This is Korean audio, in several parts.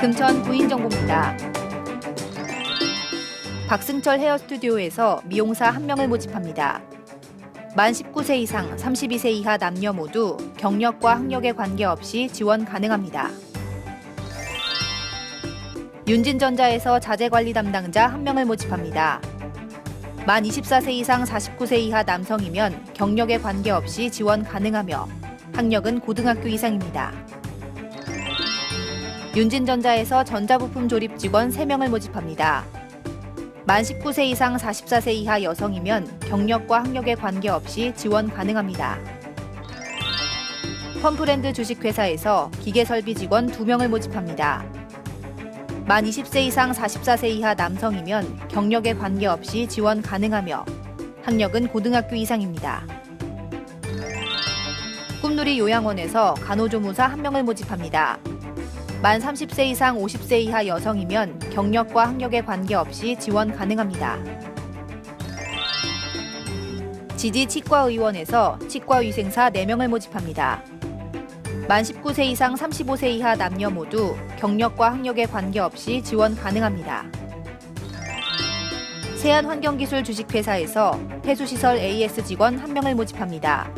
금천 부인 정보입니다. 박승철 헤어 스튜디오에서 미용사 한 명을 모집합니다. 만 19세 이상 32세 이하 남녀 모두 경력과 학력에 관계없이 지원 가능합니다. 윤진전자에서 자재관리 담당자 한 명을 모집합니다. 만 24세 이상 49세 이하 남성이면 경력에 관계없이 지원 가능하며 학력은 고등학교 이상입니다. 윤진전자에서 전자부품 조립 직원 3명을 모집합니다. 만 19세 이상 44세 이하 여성이면 경력과 학력에 관계없이 지원 가능합니다. 펌프랜드 주식회사에서 기계설비 직원 2명을 모집합니다. 만 20세 이상 44세 이하 남성이면 경력에 관계없이 지원 가능하며 학력은 고등학교 이상입니다. 꿈누리 요양원에서 간호조무사 1명을 모집합니다. 만 30세 이상 50세 이하 여성이면 경력과 학력에 관계없이 지원 가능합니다. 지지 치과의원에서 치과위생사 4명을 모집합니다. 만 19세 이상 35세 이하 남녀 모두 경력과 학력에 관계없이 지원 가능합니다. 세안환경기술 주식회사에서 폐수시설 AS 직원 1명을 모집합니다.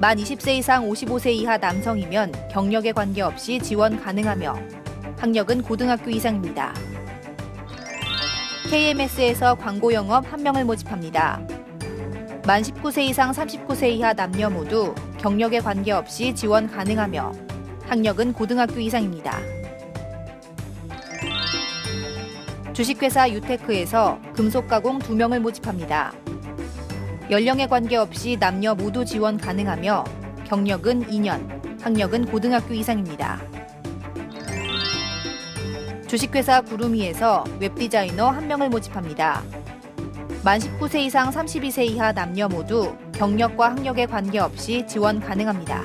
만 20세 이상 55세 이하 남성이면 경력에 관계없이 지원 가능하며 학력은 고등학교 이상입니다. KMS에서 광고 영업 1명을 모집합니다. 만 19세 이상 39세 이하 남녀 모두 경력에 관계없이 지원 가능하며 학력은 고등학교 이상입니다. 주식회사 유테크에서 금속 가공 2명을 모집합니다. 연령에 관계없이 남녀 모두 지원 가능하며 경력은 2년, 학력은 고등학교 이상입니다. 주식회사 구루미에서 웹디자이너 1명을 모집합니다. 만 19세 이상 32세 이하 남녀 모두 경력과 학력에 관계없이 지원 가능합니다.